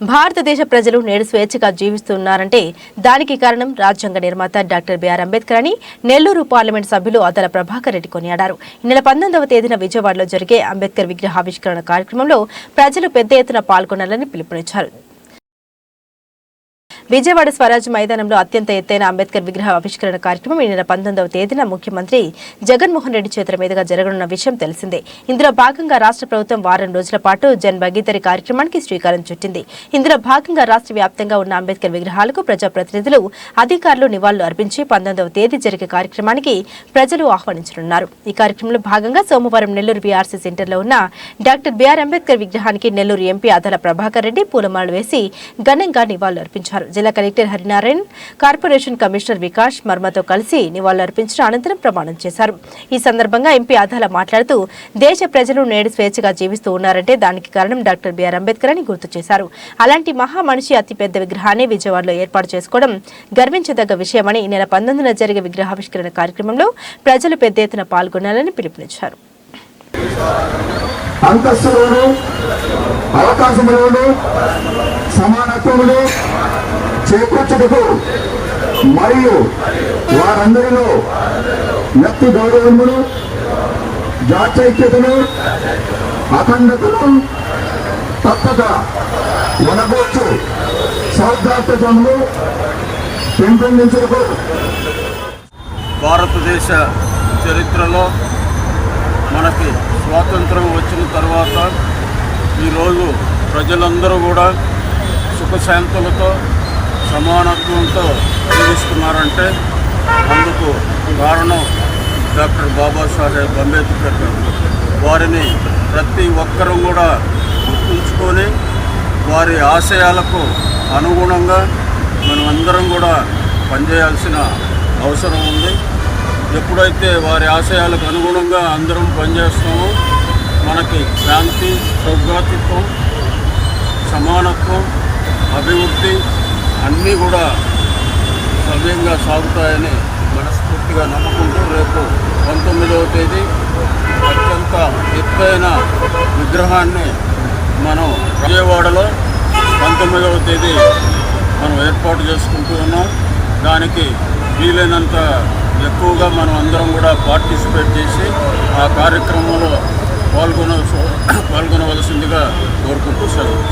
భారతదేశ ప్రజలు నేడు స్వేచ్ఛగా జీవిస్తున్నారంటే దానికి కారణం రాజ్యాంగ నిర్మాత డాక్టర్ బిఆర్ అంబేద్కర్ అని నెల్లూరు పార్లమెంట్ సభ్యులు అదల ప్రభాకర్ రెడ్డి కొనియాడారు. ఈ నెల పంతొమ్మిదవ తేదీన విజయవాడలో జరిగే అంబేద్కర్ విగ్రహావిష్కరణ కార్యక్రమంలో ప్రజలు పెద్ద ఎత్తున పాల్గొనాలని పిలుపునిచ్చారు. విజయవాడ స్వరాజ్ మైదానంలో అత్యంత ఎత్తైన అంబేద్కర్ విగ్రహ ఆవిష్కరణ కార్యక్రమం ఈ నెల పంతొమ్మిదవ తేదీన ముఖ్యమంత్రి జగన్మోహన్ రెడ్డి చేతుల మీదుగా జరగనున్న విషయం తెలిసిందే. ఇందులో భాగంగా రాష్ట్ర ప్రభుత్వం వారం రోజుల పాటు జన్ భగీతరి కార్యక్రమానికి శ్రీకారం చుట్టింది. ఇందులో భాగంగా రాష్ట్ర వ్యాప్తంగా ఉన్న అంబేద్కర్ విగ్రహాలకు ప్రజాప్రతినిధులు అధికారులు నివాళులు అర్పించి పంతొమ్మిదవ తేదీ జరిగే కార్యక్రమానికి ప్రజలు ఆహ్వానించనున్నారు. ఈ కార్యక్రమంలో భాగంగా సోమవారం నెల్లూరు బీఆర్సీ సెంటర్లో ఉన్న డాక్టర్ బిఆర్ అంబేద్కర్ విగ్రహానికి నెల్లూరు ఎంపీ అదల ప్రభాకర్ రెడ్డి పూలమాలలు వేసి ఘనంగా నివాళులు అర్పించారు. జిల్లా collector Harinarayan corporation commissioner Vikas మర్మతో కలిసి నివాళులర్పించిన అనంతరం ప్రమాణం చేశారు. ఈ సందర్భంగా ఎంపీ ఆధాల మాట్లాడుతూ దేశ ప్రజలు నేడు స్వేచ్ఛగా జీవిస్తూ ఉన్నారంటే దానికి కారణం డాక్టర్ బిఆర్ అంబేద్కర్ అని గుర్తు చేశారు. అలాంటి మహా మనిషి అతిపెద్ద విగ్రహాన్ని విజయవాడలో ఏర్పాటు చేసుకోవడం గర్వించదగ్గ విషయమని ఈ నెల పంతొమ్మిదిన జరిగే విగ్రహావిష్కరణ కార్యక్రమంలో ప్రజలు పెద్ద ఎత్తున పాల్గొనాలని పిలుపునిచ్చారు. అంతస్తులోను అవకాశములోను సమానత్వములు చేకూర్చుటకు మరియు వారందరిలో వ్యక్తి గౌరవమును జాత్యైక్యతను అఖండతను తప్పక వనగొచ్చు సౌద్ధార్థతను పెంపొందించుటకు. భారతదేశ చరిత్రలో మనకి స్వాతంత్రం వచ్చిన తర్వాత ఈరోజు ప్రజలందరూ కూడా సుఖశాంతులతో సమానత్వంతో జీవిస్తున్నారంటే అందుకు కారణం డాక్టర్ బాబాసాహెబ్ అంబేద్కర్ గారు. వారిని ప్రతి ఒక్కరూ కూడా గుర్తుంచుకొని వారి ఆశయాలకు అనుగుణంగా మనం అందరం కూడా పనిచేయాల్సిన అవసరం ఉంది. ఎప్పుడైతే వారి ఆశయాలకు అనుగుణంగా అందరం పనిచేస్తామో మనకి శాంతి సౌభాతృత్వం సమానత్వం అభివృద్ధి అన్నీ కూడా సవ్యంగా సాగుతాయని మనస్ఫూర్తిగా నమ్ముకుంటూ రేపు పంతొమ్మిదవ తేదీ అత్యంత ఎత్తైన విగ్రహాన్ని మనం విజయవాడలో పంతొమ్మిదవ తేదీ మనం ఏర్పాటు చేసుకుంటూ ఉన్నాం. దానికి వీలైనంత ఎక్కువగా మనం అందరం కూడా పార్టిసిపేట్ చేసి ఆ కార్యక్రమంలో పాల్గొన పాల్గొనవలసిందిగా కోరుకుంటూ సెలవు